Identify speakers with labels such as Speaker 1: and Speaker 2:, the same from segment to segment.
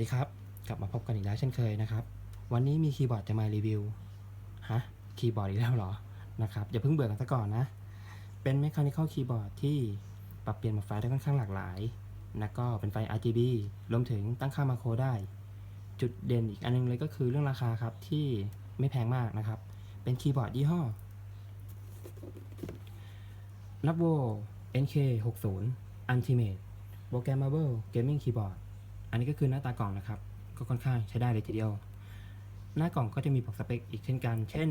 Speaker 1: ดีครับ กลับมาพบกันอีกแล้วเช่นเคยนะครับ วันนี้มีคีย์บอร์ดจะมารีวิว ฮะ คีย์บอร์ดอีกแล้วเหรอ นะครับ อย่าเพิ่งเบื่อกันซะก่อนนะ เป็น Mechanical Keyboard ที่ปรับเปลี่ยนมดไฟได้ค่อนข้างหลากหลาย แล้วก็เป็นไฟ RGB รวมถึงตั้งค่ามาโครได้ จุดเด่นอีกอันนึงเลยก็คือเรื่องราคาครับที่ไม่แพงมากนะครับ เป็นคีย์บอร์ดยี่ห้อ n a v o NK60 Ultimate Programmable Gaming Keyboard อันนี้ก็คือหน้าตากล่องนะครับ ก็ค่อนข้างใช้ได้เลยทีเดียว หน้ากล่องก็จะมีบอกสเปคอีกเช่นกัน เช่น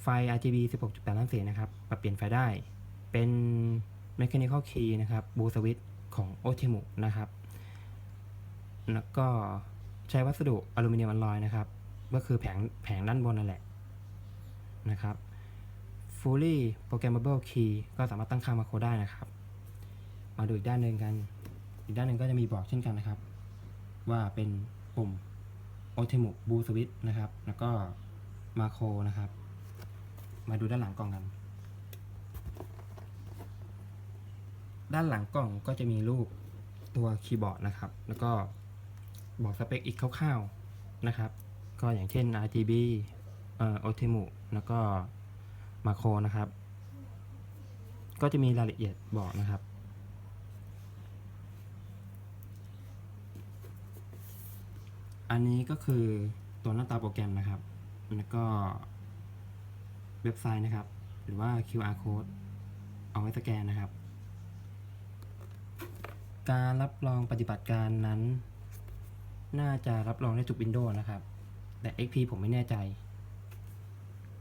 Speaker 1: ไฟ RGB 16.8 ล้านเสียงนะครับ ปรับเปลี่ยนไฟได้ เป็น Mechanical Key นะครับ Blue Switch ของ Otemu นะครับ แล้วก็ใช้วัสดุอลูมิเนียมอลลอยนะครับ ก็คือแผงแผงด้านบนนั่นแหละนะครับ Fully Programmable Key ก็สามารถตั้งค่ามาโครได้นะครับ มาดูอีกด้านหนึ่งกัน อีกด้านหนึ่งก็จะมีบอกเช่นกันนะครับ ว่าเป็นปุ่ม o t e m u Blue Switch นะครับ แล้วก็มาโครนะครับ มาดูด้านหลังกล่องกัน ด้านหลังกล่องก็จะมีรูปตัวคีย์บอร์ดนะครับ แล้วก็บอกสเปคอีกคร่าวๆนะครับ ก็อย่างเช่น RGB เอ่อ o t e m u แล้วก็มาโครนะครับ ก็จะมีรายละเอียดบอกนะครับ อันนี้ก็คือตัวหน้าตาโปรแกรมนะครับ แล้วก็เว็บไซต์นะครับ หรือว่า QR code เอาไว้สแกนนะครับ การรับรองปฏิบัติการนั้น น่าจะรับรองได้ทุก Windows นะครับ แต่ XP ผมไม่แน่ใจ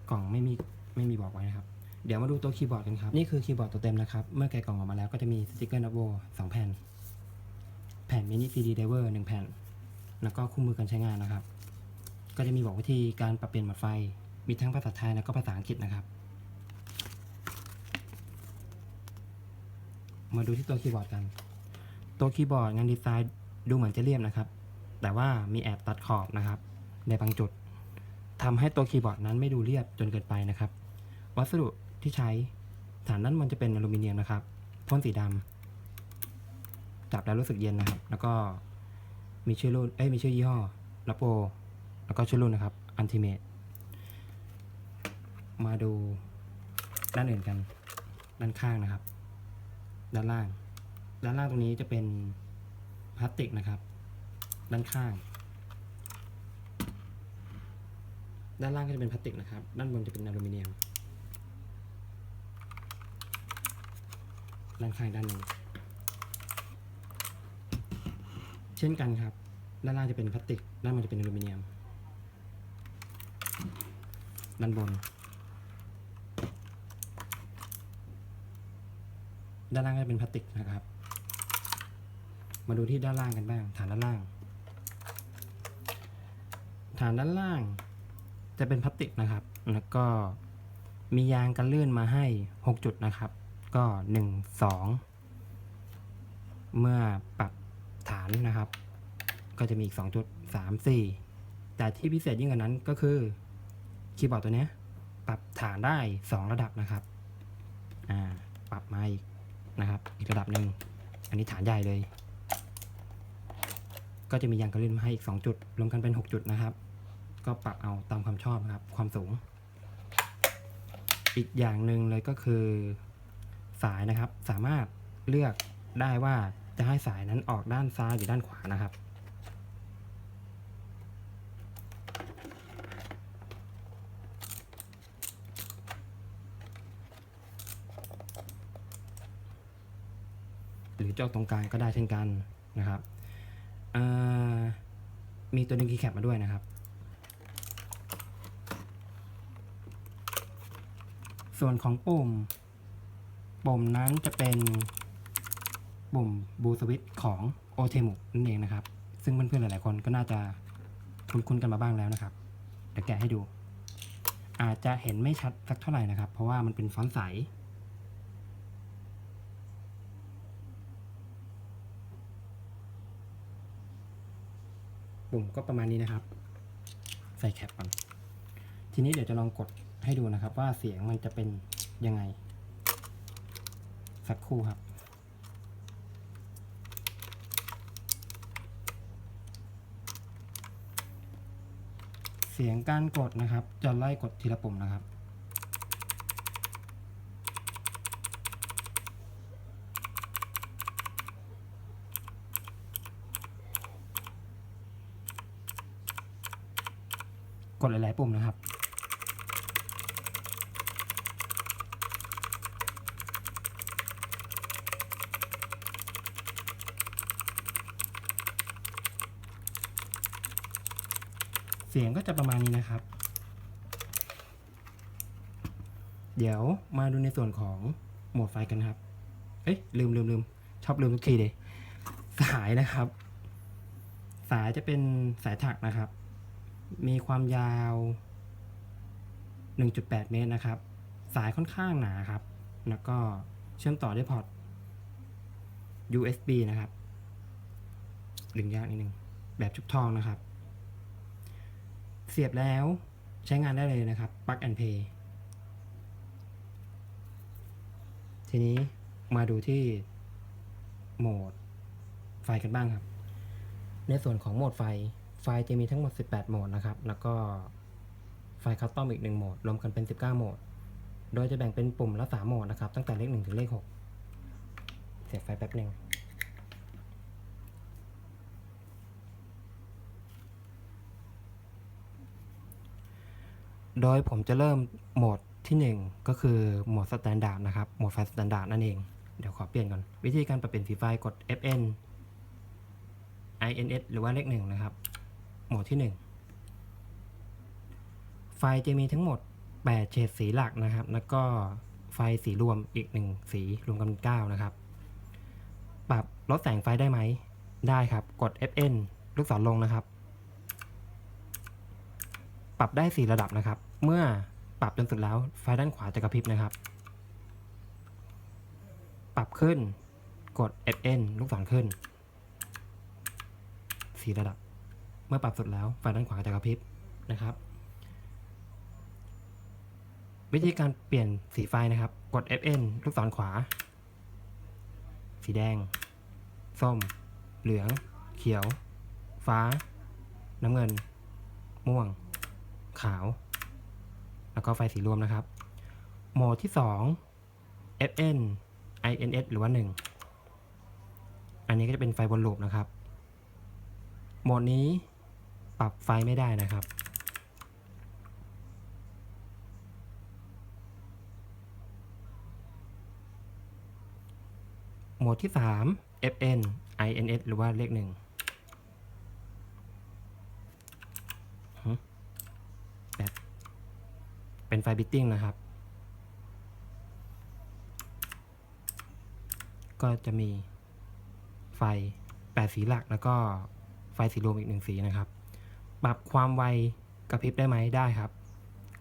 Speaker 1: กล่องไม่มีไม่มีบอกไว้นะครับ เดี๋ยวมาดูตัวคีย์บอร์ดกันครับ นี่คือคีย์บอร์ดตัวเต็มนะครับ เมื่อแกะกล่องออกมาแล้วก็จะมีสติกเกอร์นับโวสองแผ่น แผ่นมินิ CD driver หนึ่งแผ่น แล้วก็คู่มือการใช้งานนะครับ ก็จะมีบอกวิธีการปรับเปลี่ยนหมดไฟ มีทั้งภาษาไทยแล้วก็ภาษาอังกฤษนะครับ มาดูที่ตัวคีย์บอร์ดกัน ตัวคีย์บอร์ดงานดีไซน์ดูเหมือนจะเรียบนะครับ แต่ว่ามีแอบตัดขอบนะครับ ในบางจุดทำให้ตัวคีย์บอร์ดนั้นไม่ดูเรียบจนเกินไปนะครับ วัสดุที่ใช้ฐานด้านบนจะเป็นอลูมิเนียมนะครับพ่นสีดำจับแล้วรู้สึกเย็นนะครับ แล้วก็ มีชื่อรุ่น เอ้ย มีชื่อยี่ห้อลโปแล้วก็ชื่อรุ่นนะครับ อันติเมตมาดูด้านอื่นกัน ด้านข้างนะครับ ด้านล่าง ด้านล่างตรงนี้จะเป็นพลาสติกนะครับ ด้านข้าง ด้านล่างก็จะเป็นพลาสติกนะครับ ด้านบนจะเป็นอลูมิเนียม ด้านข้างด้านหนึ่ง เช่นกันครับ ด้านล่างจะเป็นพลาสติก ด้านบนจะเป็นอลูมิเนียม ด้านบน ด้านล่างก็จะเป็นพลาสติกนะครับ มาดูที่ด้านล่างกันบ้าง ฐานด้านล่าง ฐานด้านล่างจะเป็นพลาสติกนะครับ แล้วก็มียางกันลื่นมาให้ 6 จุดนะครับ ก็ 1 2 เมื่อปรับ ฐานนะครับ ก็จะมีอีก2จุด3 4 แต่ที่พิเศษยิ่งกว่านั้นก็คือคีย์บอร์ดตัวนี้ปรับฐานได้ 2 ระดับนะครับอ่าปรับมาอีกนะครับ อีกระดับหนึ่งอันนี้ฐานใหญ่เลย ก็จะมียางกระลื่นมาให้อีก 2 จุด รวมกันเป็น 6 จุดนะครับ ก็ปรับเอาตามความชอบนะครับ ความสูง อีกอย่างหนึ่งเลยก็คือสายนะครับ สามารถเลือกได้ว่า จะให้สายนั้นออกด้านซ้ายหรือด้านขวานะครับ หรือจะอกตรงกลางก็ได้เช่นกันนะครับ มีตัวดึงคีย์แคปมาด้วยนะครับ ส่วนของปุ่มปุ่มนั้นจะเป็น ปุ่มบูสวิตของโอเทมุนั่นเองนะครับ ซึ่งเพื่อนๆหลายๆคนก็น่าจะคุ้นๆกันมาบ้างแล้วนะครับ เดี๋ยวแกะให้ดู อาจจะเห็นไม่ชัดสักเท่าไหร่นะครับ เพราะว่ามันเป็นฟอนต์ใสปุ่มก็ประมาณนี้นะครับ ใส่แคปก่อน ทีนี้เดี๋ยวจะลองกดให้ดูนะครับ ว่าเสียงมันจะเป็นยังไง สักครู่ครับ เสียงการกดนะครับ จะไล่กดทีละปุ่มนะครับ กดหลายๆปุ่มนะครับ เสียงก็จะประมาณนี้นะครับ เดี๋ยวมาดูในส่วนของโหมดไฟกันครับ เอ้ยลืมลืมลืมชอบลืมทุกทีเลย สายนะครับ สายจะเป็นสายถักนะครับ มีความยาว 1.8 เมตรนะครับ สายค่อนข้างหนาครับ แล้วก็เชื่อมต่อด้วยพอร์ต USB นะครับดึงยากนิดนึง แบบชุบทองนะครับ เสียบแล้วใช้งานได้เลยนะครับ Plug and Play ทีนี้มาดูที่โหมดไฟกันบ้างครับ ในส่วนของโหมดไฟ ไฟจะมีทั้งหมด 18 โหมดนะครับ แล้วก็ไฟคัสตอมอีก 1 โหมด รวมกันเป็น 19 โหมด โดยจะแบ่งเป็นปุ่มละ3โหมดนะครับ ตั้งแต่เลข 1 ถึงเลข 6 เสียบไฟแป๊บหนึ่งโดยผมจะเริ่มโหมด ที่ 1 ก็คือโหมดสแตนดาร์ดนะครับ โหมดไฟสแตนดาร์ดนั่นเอง เดี๋ยวขอเปลี่ยนก่อน วิธีการปรับเปลี่ยนสีไฟกด Fn ins หรือว่าเลขหนึ่งนะครับ โหมดที่ 1 ไฟจะมีทั้งหมด 8 เฉดสีหลักนะครับ แล้วก็ไฟสีรวมอีก 1 สีรวมกันเป็น9นะครับ ปรับลดแสงไฟได้ไหม ได้ครับ กด Fn ลูกศรลงนะครับ ปรับได้ 4 ระดับนะครับ เมื่อ ปรับจนสุดแล้วไฟด้านขวาจะกระพริบนะครับ ปรับขึ้น กด Fn ลูกศรขึ้นสีระดับ เมื่อปรับสุดแล้วไฟด้านขวาจะกระพริบนะครับ วิธีการเปลี่ยนสีไฟนะครับ กด Fn ลูกศรขวา สีแดง ส้ม เหลือง เขียว ฟ้า น้ำเงิน ม่วง ขาว แล้วก็ไฟสีรวมนะครับ โหมดที่ 2 fn ins หรือว่า 1 อันนี้ก็จะเป็นไฟบนลูปนะครับ โหมดนี้ปรับไฟไม่ได้นะครับ โหมดที่ 3 fn ins หรือว่าเลข1 เป็นไฟบิตติ้งนะครับ ก็จะมีไฟ 8 สีหลักแล้วก็ไฟสีรวมอีกหนึ่งสีนะครับ ปรับความไวกระพริบได้ไหมได้ครับ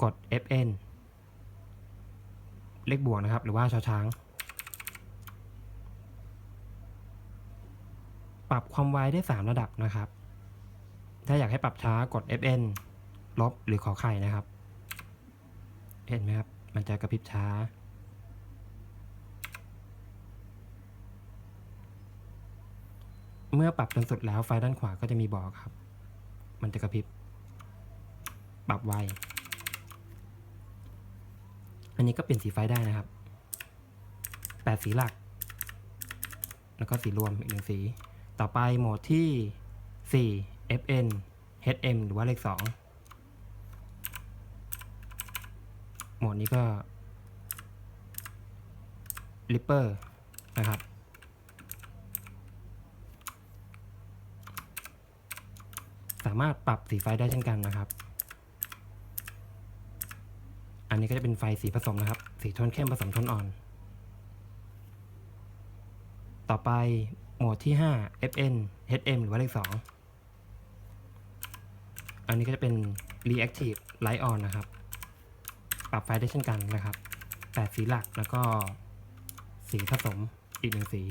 Speaker 1: กด Fn เลขบวกนะครับ หรือว่าชอช้าง ปรับความไวได้ 3 ระดับนะครับ ถ้าอยากให้ปรับช้ากด Fn ลบหรือขอไข่นะครับ เห็นไหมครับ มันจะกระพริบช้า เมื่อปรับจนสุดแล้วไฟด้านขวาก็จะมีบอกครับ มันจะกระพริบ ปรับไว อันนี้ก็เปลี่ยนสีไฟได้นะครับ แปดสีหลัก แล้วก็สีรวมอีกหนึ่งสี ต่อไปโหมดที่ 4 FN HM หรือว่าเลข 2 โห มดนี้ก็ Ripper นะครับ สามารถปรับสีไฟได้เช่นกันนะครับ อันนี้ก็จะเป็นไฟสีผสมนะครับ สีโทนเข้มผสมโทนอ่อน ต่อไปโหมดที่ 5 FN HM หรือว่าเลข 2 อันนี้ก็จะเป็น Reactive Light On นะครับ ปรับไฟได้เช่นกันนะครับ8สีหลักแล้วก็สีผสมอีกหนึ่งสี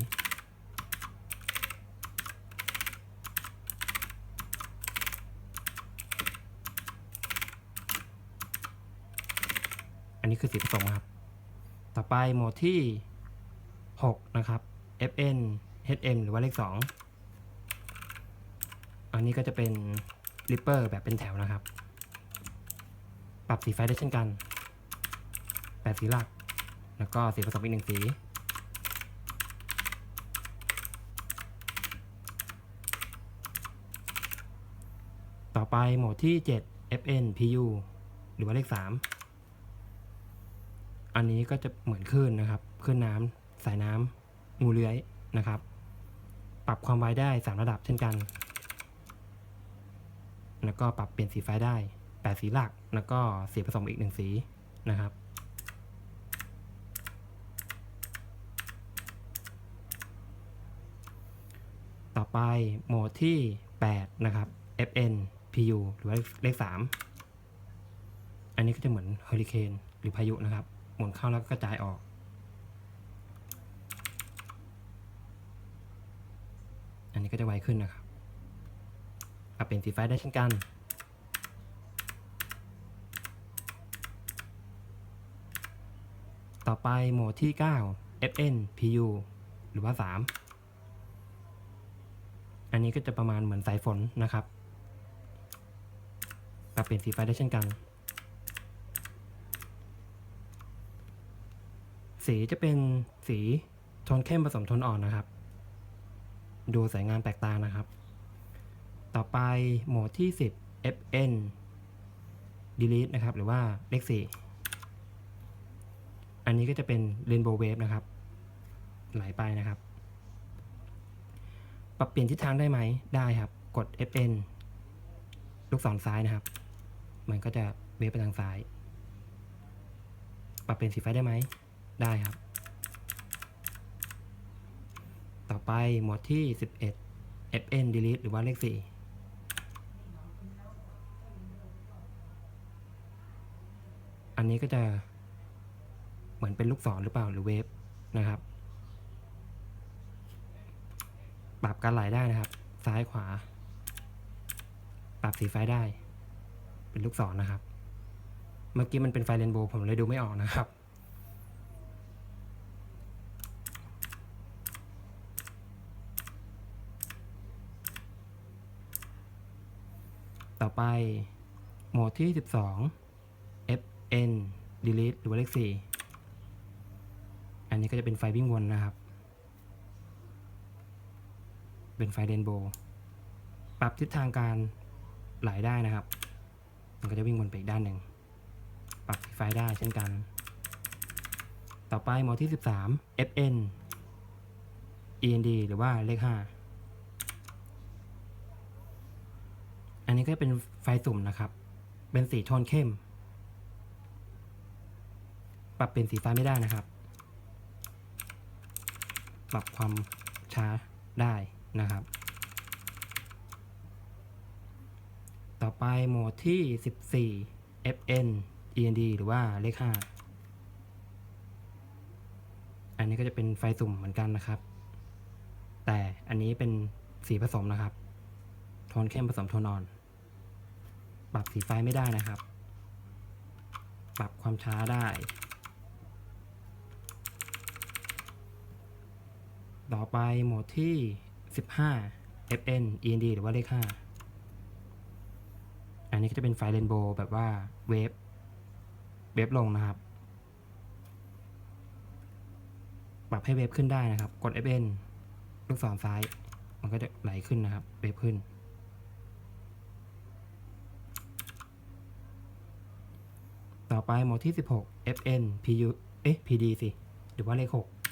Speaker 1: อันนี้คือสีผสมครับ ต่อไปโหมดที่ 6 นะครับ FN HM หรือว่าเลข 2 อันนี้ก็จะเป็น Ripper แบบเป็นแถวนะครับ ปรับสีไฟได้เช่นกัน แปดสีหลัก แล้วก็สีผสมอีกหนึ่งสีต่อไปโหมดที่ 7 FN PU หรือว่าเลข 3 อันนี้ก็จะเหมือนคลื่นนะครับคลื่นน้ำสายน้ำงูเลื้อยนะครับ ปรับความไวได้ 3 ระดับเช่นกัน แล้วก็ปรับเปลี่ยนสีไฟได้ 8 สีหลัก แล้วก็สีผสมอีก 1 สีนะครับ อไปโหมดที่ 8 นะครับ FN PU หรือว่าเลข 3 อันนี้ก็จะเหมือนเฮอริเคนหรือพายุนะครับ หมุนเข้าแล้วก็กระจายออก อันนี้ก็จะไวขึ้นนะครับปรับเปลี่ยนสีไฟได้เช่นกัน ต่อไปโหมดที่ 9 FN PU หรือว่า 3 อันนี้ก็จะประมาณเหมือนสายฝนนะครับปรับเปลี่ยนสีไฟได้เช่นกัน สีจะเป็นสีโทนเข้มผสมโทนอ่อนนะครับ ดูสวยงามแปลกตานะครับ ต่อไปโหมดที่ 10 FN delete นะครับ หรือว่าเลข4อันนี้ก็จะเป็น rainbow wave นะครับ ไหลไปนะครับ ปรับเปลี่ยนทิศทางได้ไหมได้ครับ กด FN ลูกศรซ้ายนะครับ มันก็จะเวฟไปทางซ้าย ปรับเปลี่ยนสีไฟได้ไหมได้ครับ ต่อไปหมดที่ 11 FN delete หรือว่าเลข 4อันนี้ก็จะเหมือนเป็นลูกศรหรือเปล่าหรือเวฟนะครับ ปรับการไหลได้นะครับ ซ้ายขวา ปรับสีไฟได้ เป็นลูกศรนะครับ เมื่อกี้มันเป็นไฟเรนโบว์ผมเลยดูไม่ออกนะครับ ต่อไปโหมดที่ 12 FN delete หรือว่าเลข4อันนี้ก็จะเป็นไฟวิ่งวนนะครับ เป็นไฟเรนโบว์ปรับทิศทางการไหลได้นะครับ มันก็จะวิ่งวนไปอีกด้านหนึ่ง ปรับไฟได้เช่นกัน ต่อไปหมดที่ 13 FN END หรือว่าเลข 5 อันนี้ก็เป็นไฟสุ่มนะครับ เป็นสีโทนเข้ม ปรับเป็นสีฟ้าไม่ได้นะครับ ปรับความช้าได้ นะครับ ต่อไปโหมดที่ 14 FN END หรือว่าเลข 5 อันนี้ก็จะเป็นไฟสุ่มเหมือนกันนะครับ แต่อันนี้เป็นสีผสมนะครับ โทนเข้มผสมโทนอ่อน ปรับสีไฟไม่ได้นะครับ ปรับความช้าได้ต่อไปโหมดที่ 15 FN END หรือว่าเลข 5 อันนี้ก็จะเป็นไฟเรนโบว์แบบว่าเวฟเวฟลงนะครับ ปรับให้เวฟขึ้นได้นะครับ กด FN ลูกศรซ้าย มันก็จะไหลขึ้นนะครับ เวฟขึ้น ต่อไปหมดที่ 16 FN PU เอ๊ะ PD สิ หรือว่าเลข 6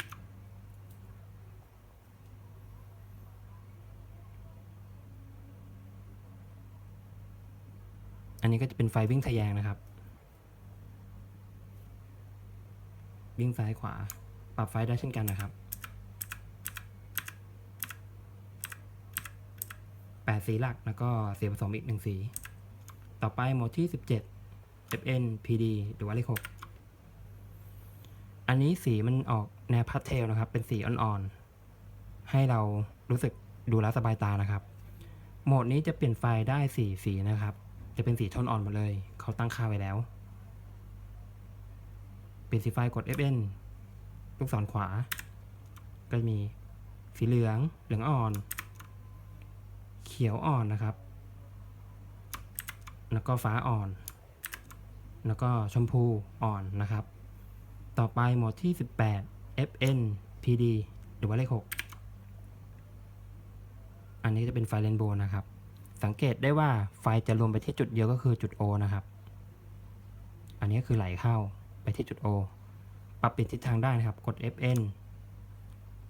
Speaker 1: นี้ก็จะเป็นไฟวิ่งทะแยงนะครับ วิ่งซ้ายขวา ปรับไฟได้เช่นกันนะครับแปดสีหลักแล้วก็สีผสมอีกหนึ่งสี ต่อไปโหมดที่17 FN PD หรือว่าเลข6อันนี้สีมันออกแนวพาสเทลนะครับ เป็นสีอ่อนๆ ให้เรารู้สึกดูแลสบายตานะครับ โหมดนี้จะเปลี่ยนไฟได้สีสีนะครับ จะเป็นสีโทนอ่อนหมดเลย เขาตั้งค่าไว้แล้ว เปลี่ยนสีไฟกด FN ลูกศรขวา ก็จะมีสีเหลือง เหลืองอ่อน เขียวอ่อนนะครับ แล้วก็ฟ้าอ่อน แล้วก็ชมพูอ่อนนะครับ ต่อไปหมดที่ 18 FN PD หรือว่าเลข 6 อันนี้จะเป็นไฟเรนโบว์นะครับ สังเกตได้ว่าไฟจะรวมไปที่จุดเดียวก็คือจุด O นะครับ อันนี้ก็คือไหลเข้าไปที่จุด O ปรับเปลี่ยนทิศทางได้นะครับ กด FN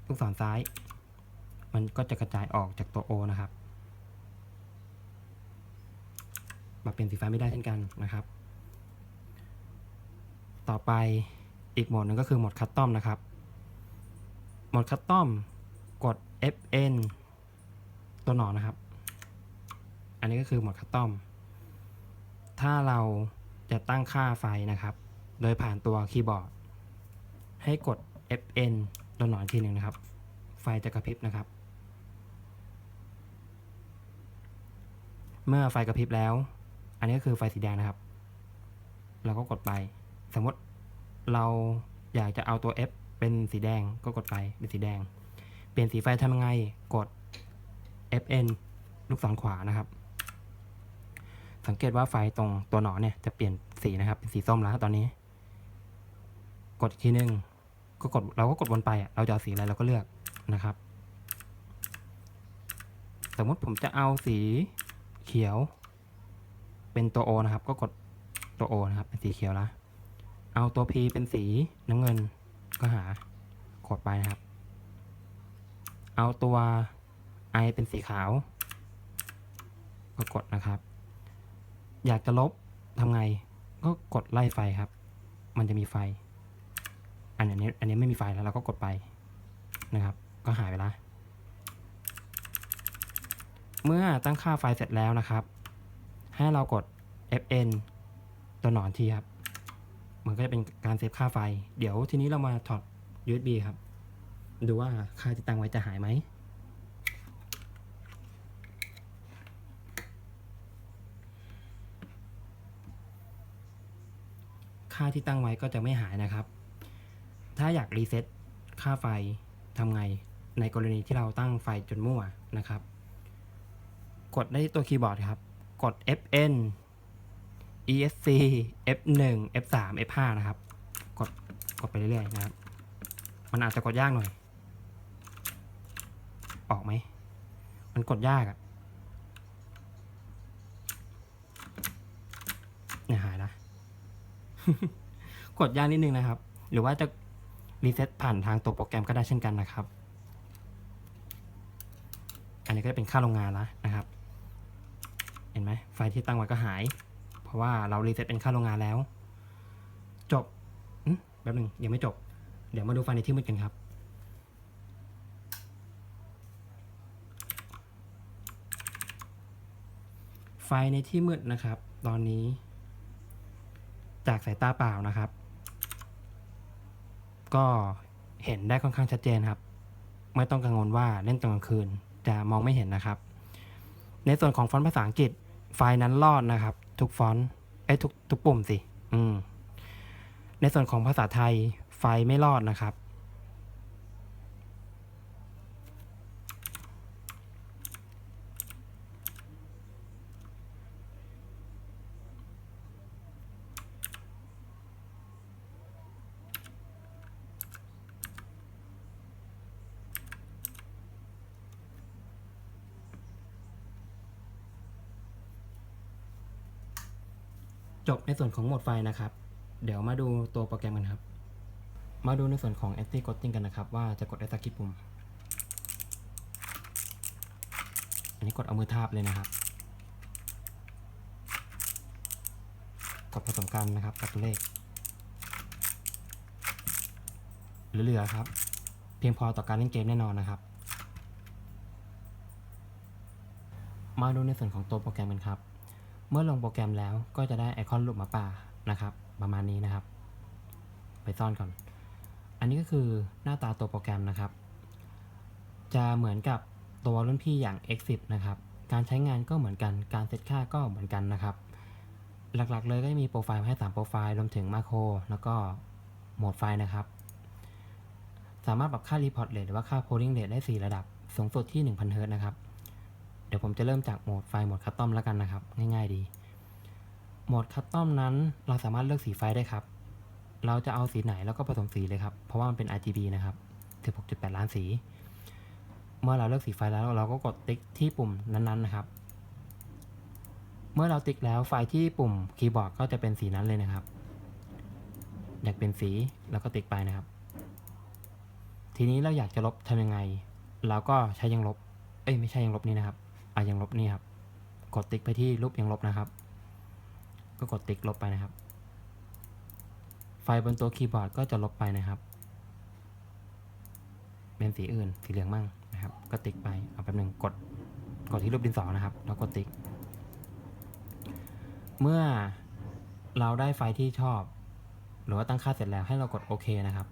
Speaker 1: ลูกศรซ้าย มันก็จะกระจายออกจากตัว O นะครับ ปรับเปลี่ยนสีฟ้าไม่ได้เช่นกันนะครับ ต่อไปอีกโหมดหนึ่งก็คือโหมดคัสตอมนะครับ โหมดคัสตอมกด FN ตัวหนอนนะครับ อันนี้ก็คือโหมดคัสตอม ถ้าเราจะตั้งค่าไฟนะครับ โดยผ่านตัวคีย์บอร์ด ให้กด FN ตัวหนอนทีหนึ่งนะครับ ไฟจะกระพริบนะครับ เมื่อไฟกระพริบแล้ว อันนี้ก็คือไฟสีแดงนะครับ เราก็กดไป สมมติเราอยากจะเอาตัว F เป็นสีแดงก็กดไปเป็นสีแดง เปลี่ยนสีไฟทำยังไง กด FN ลูกศรขวานะครับ สังเกตว่าไฟตรงตัวหนอนเนี่ยจะเปลี่ยนสีนะครับ เป็นสีส้มแล้วตอนนี้ กดอีกทีนึงก็กดเราก็กดวนไปเราจะเอาสีอะไรเราก็เลือกนะครับ สมมติผมจะเอาสีเขียว เป็นตัว O นะครับ ก็กดตัว O นะครับ เป็นสีเขียวละเอาตัว P เป็นสีน้ำเงินก็หากดไปนะครับ เอาตัว I เป็นสีขาว ก็กดนะครับ อยากจะลบทำไง ก็กดไล่ไฟครับ มันจะมีไฟ อันนี้อันนี้ไม่มีไฟแล้วเราก็กดไปนะครับ ก็หายไปละ เมื่อตั้งค่าไฟเสร็จแล้วนะครับ ให้เรากด Fn ตัวหนอนทีครับ มันก็จะเป็นการเซฟค่าไฟ เดี๋ยวทีนี้เรามาถอด USB ครับ ดูว่าค่าที่ตั้งไว้จะหายไหม ค่าที่ตั้งไว้ก็จะไม่หายนะครับ ถ้าอยากรีเซ็ตค่าไฟทำไง ในกรณีที่เราตั้งไฟจนมั่วนะครับ กดได้ตัวคีย์บอร์ดครับ กด Fn ESC F1 F3 F5 นะครับ กดกดไปเรื่อยๆนะครับ มันอาจจะกดยากหน่อย ออกไหม มันกดยากอะเนี่ยหายละ กดยากนิดนึงนะครับ หรือว่าจะรีเซ็ตผ่านทางตัวโปรแกรมก็ได้เช่นกันนะครับ อันนี้ก็จะเป็นค่าโรงงานแล้วนะครับ เห็นไหมไฟที่ตั้งไว้ก็หาย เพราะว่าเรารีเซ็ตเป็นค่าโรงงานแล้ว จบแป๊บหนึ่งยังไม่จบ เดี๋ยวมาดูไฟในที่มืดกันครับไฟในที่มืดนะครับ ตอนนี้ จากสายตาเปล่านะครับ ก็เห็นได้ค่อนข้างชัดเจนครับ ไม่ต้องกังวลว่าเล่นตอนกลางคืนจะมองไม่เห็นนะครับ ในส่วนของฟอนต์ภาษาอังกฤษไฟล์นั้นรอดนะครับ ทุกฟอนต์ไอ้ทุกทุกปุ่มสิ อืมในส่วนของภาษาไทยไฟล์ไม่รอดนะครับ ส่วนของโหมดไฟนะครับ เดี๋ยวมาดูตัวโปรแกรมกันครับ มาดูในส่วนของ anti ghosting กันนะครับ ว่าจะกดได้สักกี่ปุ่ม อันนี้กดเอามือทาบเลยนะครับกดผสมกันนะครับกับตัวเลขเหลือๆครับ เพียงพอต่อการเล่นเกมแน่นอนนะครับ มาดูในส่วนของตัวโปรแกรมกันครับ เมื่อลงโปรแกรมแล้วก็จะได้ไอคอนรูปหมาป่านะครับ ประมาณนี้นะครับ ไปซ่อนก่อน อันนี้ก็คือหน้าตาตัวโปรแกรมนะครับ จะเหมือนกับตัวรุ่นพี่อย่าง X10 นะครับ การใช้งานก็เหมือนกัน การเซตค่าก็เหมือนกันนะครับ หลักๆเลยก็จะมีโปรไฟล์ให้3โปรไฟล์รวมถึงมาโครแล้วก็โหมดไฟล์นะครับ สามารถปรับค่า Report Rate หรือว่าค่า Polling Rate ได้ 4 ระดับ สูงสุดที่ 1000 Hz นะครับ ดี๋ยวผมจะเริ่มจากโหมดไฟล์โหมดคัสตอมแล้วกันนะครับ ง่ายๆ ดี โหมดคัสตอมนั้นเราสามารถเลือกสีไฟได้ครับ เราจะเอาสีไหนแล้วก็ผสมสีเลยครับ เพราะว่ามันเป็น RGB นะครับ16.8 ล้านสี เมื่อเราเลือกสีไฟแล้วเราก็กดติ๊กที่ปุ่มนั้นๆนะครับ เมื่อเราติ๊กแล้วไฟที่ปุ่มคีย์บอร์ดก็จะเป็นสีนั้นเลยนะครับ อยากเป็นสีแล้วก็ติ๊กไปนะครับ ทีนี้เราอยากจะลบทำยังไง เราก็ใช้ยังลบ เอ้ยไม่ใช่ยังลบนี่นะครับ อะยังลบนี่ครับ กดติ๊กไปที่รูปยังลบนะครับ ก็กดติ๊กลบไปนะครับ ไฟบนตัวคีย์บอร์ดก็จะลบไปนะครับ เป็นสีอื่นสีเหลืองมั่งนะครับ ก็ติ๊กไปเอาแป๊บหนึ่งกดกดที่รูปดินสอนะครับ แล้วกดติ๊ก เมื่อเราได้ไฟที่ชอบ หรือว่าตั้งค่าเสร็จแล้วให้เรากดโอเคนะครับ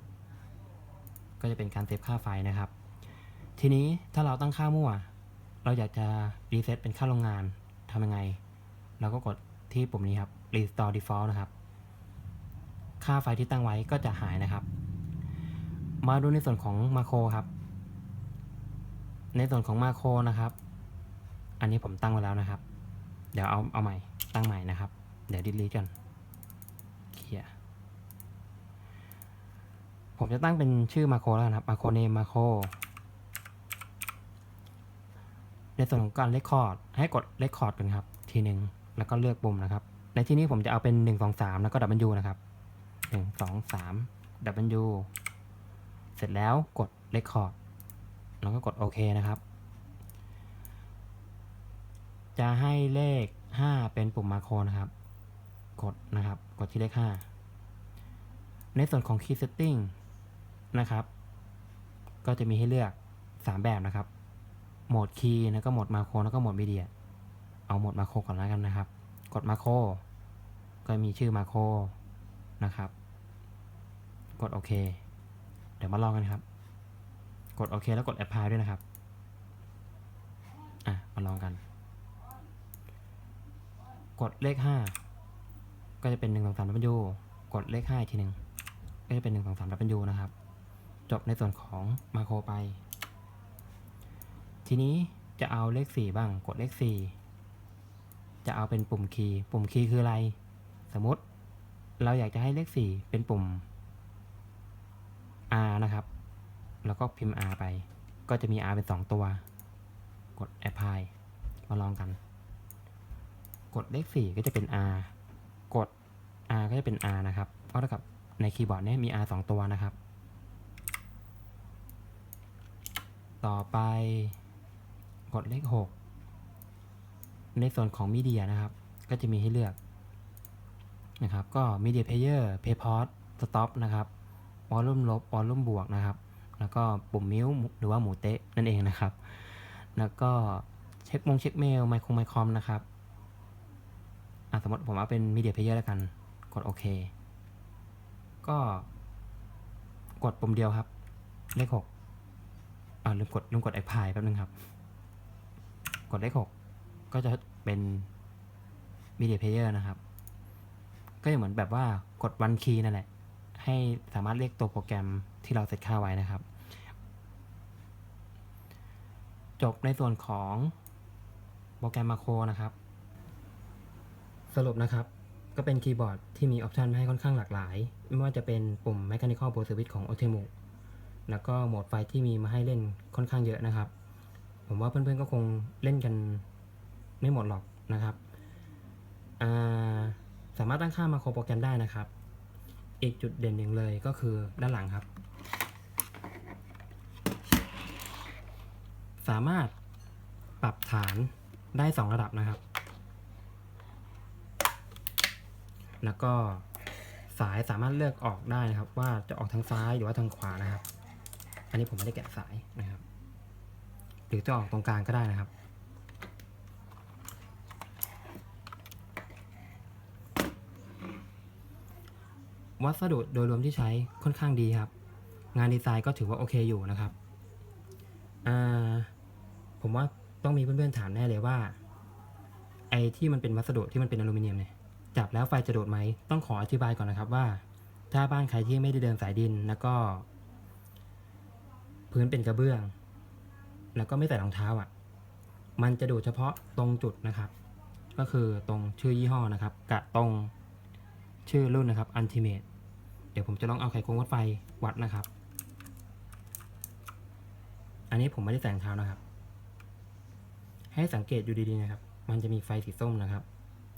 Speaker 1: ก็จะเป็นการเซฟค่าไฟนะครับ ทีนี้ถ้าเราตั้งค่ามั่ว เราอยากจะรีเซ็ตเป็นค่าโรงงานทำยังไง เราก็กดที่ปุ่มนี้ครับ restore default นะครับ ค่าไฟที่ตั้งไว้ก็จะหายนะครับ มาดูในส่วนของมาโครครับ ในส่วนของมาโครนะครับ อันนี้ผมตั้งไว้แล้วนะครับ เดี๋ยวเอาเอาใหม่ตั้งใหม่นะครับ เดี๋ยวดิลีทกันเคลียผมจะตั้งเป็นชื่อมาโครแล้วกันครับมาโครเนมมาโคร ในส่วนของการเลคคอร์ดให้กดเลคคอร์ดกันครับ ทีหนึ่งแล้วก็เลือกปุ่มนะครับ ในที่นี้ผมจะเอาเป็น 1 2 3 แล้วก็ W นะครับ 1 2 3 W เสร็จแล้วกดเลคคอร์ดแล้วก็กดโอเคนะครับ จะให้เลข 5 เป็นปุ่มมาโครนะครับ กดนะครับ กดที่เลข 5 ในส่วนของ Key Setting นะครับ ก็จะมีให้เลือก 3 แบบนะครับ โหมดคีย์แล้วก็โหมดมาโครแล้วก็โหมดมีเดีย เอาโหมดมาโครก่อนแล้วกันนะครับ กดมาโครก็มีชื่อมาโครนะครับ กดโอเค เดี๋ยวมาลองกันครับ กดโอเคแล้วกด apply ด้วยนะครับ อะ มาลองกัน กดเลข 5 ก็จะเป็น1 2 3 W กดเลข5อีกทีหนึ่งก็จะเป็น1 2 3 W นะครับ จบในส่วนของมาโครไป ทีนี้จะเอาเลข 4 บ้างกดเลข 4 จะเอาเป็นปุ่มคีย์ปุ่มคีย์คืออะไร สมมติเราอยากจะให้เลข 4 เป็นปุ่ม R นะครับ แล้วก็พิมพ์ R ไป ก็จะมี R เป็น 2 ตัว กด apply มาลองกัน กดเลข 4 ก็จะเป็น R กด R ก็จะเป็น R นะครับ ก็เท่ากับในคีย์บอร์ดเนี้มี R 2 ตัวนะครับ ต่อไป กดเลข 6 ในส่วนของมีเดียนะครับ ก็จะมีให้เลือกนะครับ ก็ Media Player Payport Stop นะครับวอลลุ่มลบวอลลุ่มบวกนะครับ แล้วก็ปุ่มมิวหรือว่าหมูเตะนั่นเองนะครับ แล้วก็เช็คมงเช็คเมลไมโครไมคอมนะครับอะสมมติผมเอาเป็น Media Player แล้วกัน กดโอเค ก็กดปุ่มเดียวครับ เลขหกอ่าลืมกดลืมกดไอพายแป๊บนึงครับ กดเลขหกก็จะเป็น Media Player นะครับ ก็จะเหมือนแบบว่ากด one key นั่นแหละ ให้สามารถเรียกตัวโปรแกรมที่เราเซตค่าไว้นะครับ จบในส่วนของโปรแกรมมาโครนะครับ สรุปนะครับ ก็เป็นคีย์บอร์ดที่มีออปชันให้ค่อนข้างหลากหลาย ไม่ว่าจะเป็นปุ่ม Mechanical Pro Service ของ Otemu แล้วก็โหมดไฟที่มีมาให้เล่นค่อนข้างเยอะนะครับ ผมว่าเพื่อนๆก็คงเล่นกันไม่หมดหรอกนะครับาสามารถตั้งค่ามาโครโปรแกรมได้นะครับ อีกจุดเด่นหนึ่งเลยก็คือด้านหลังครับ สามารถปรับฐานได้ 2 ระดับนะครับ แล้วก็สายสามารถเลือกออกได้นะครับ ว่าจะออกทางซ้ายหรือว่าทางขวานะครับ อันนี้ผมไม่ได้แกะสายนะครับ หรือจะออกตรงกลางก็ได้นะครับ วัสดุโดยรวมที่ใช้ค่อนข้างดีครับ งานดีไซน์ก็ถือว่าโอเคอยู่นะครับผมว่าต้องมีเพื่อนๆถามแน่เลยว่า ไอ้ที่มันเป็นวัสดุที่มันเป็นอลูมิเนียมเนี่ยจับแล้วไฟจะโดดไหมต้องขออธิบายก่อนนะครับว่า ถ้าบ้านใครที่ไม่ได้เดินสายดินแล้วก็ พื้นเป็นกระเบื้อง แล้วก็ไม่ใส่รองเท้าอะ มันจะดูดเฉพาะตรงจุดนะครับ ก็คือตรงชื่อยี่ห้อนะครับกับตรงชื่อรุ่นนะครับ Ultimate เดี๋ยวผมจะลองเอาไขควงวัดไฟวัดนะครับ อันนี้ผมไม่ได้แสงเท้านะครับ ให้สังเกตอยู่ดีๆนะครับ มันจะมีไฟสีส้มนะครับ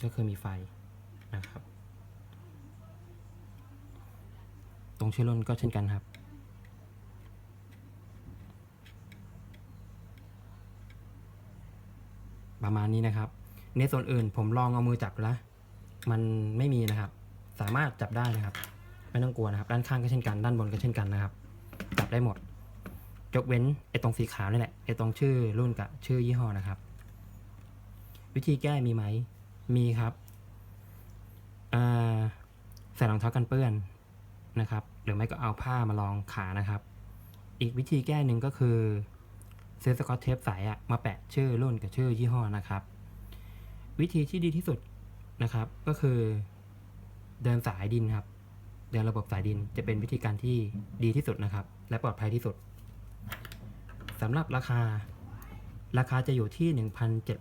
Speaker 1: ก็คือมีไฟนะครับ ตรงชื่อรุ่นก็เช่นกันครับ ประมาณนี้นะครับ ในส่วนอื่นผมลองเอามือจับแล้ว มันไม่มีนะครับ สามารถจับได้นะครับ ไม่ต้องกลัวนะครับ ด้านข้างก็เช่นกัน ด้านบนก็เช่นกันนะครับ จับได้หมด ยกเว้นไอ้ตรงสีขาวนี่แหละ ไอ้ตรงชื่อรุ่นกับชื่อยี่ห้อนะครับ วิธีแก้มีไหม มีครับใส่รองเท้ากันเปื้อนนะครับ หรือไม่ก็เอาผ้ามารองขานะครับ อีกวิธีแก้หนึ่งก็คือ ซื้อสกอตเทปใสอะมาแปะชื่อรุ่นกับชื่อยี่ห้อนะครับ วิธีที่ดีที่สุดนะครับ ก็คือเดินสายดินครับ เดินระบบสายดินจะเป็นวิธีการที่ดีที่สุดนะครับ และปลอดภัยที่สุดสำหรับราคา ราคาจะอยู่ที่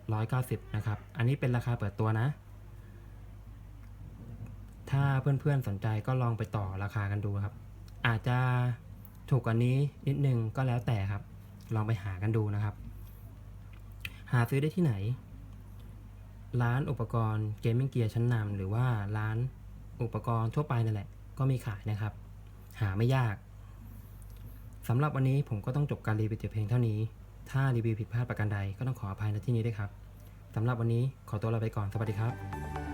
Speaker 1: 1,790 นะครับ อันนี้เป็นราคาเปิดตัวนะ ถ้าเพื่อนๆสนใจก็ลองไปต่อราคากันดูครับ อาจจะถูกกว่านี้นิดนึงก็แล้วแต่ครับ ลองไปหากันดูนะครับ หาซื้อได้ที่ไหน ร้านอุปกรณ์เกมมิ่งเกียร์ชั้นนำหรือว่าร้านอุปกรณ์ทั่วไปนั่นแหละ ก็มีขายนะครับ หาไม่ยากสำหรับวันนี้ผมก็ต้องจบการรีวิวแต่เพียงเท่านี้ ถ้ารีวิวผิดพลาดประการใดก็ต้องขออภัยในที่นี้ด้วยครับสำหรับวันนี้ขอตัวลาไปก่อนสวัสดีครับ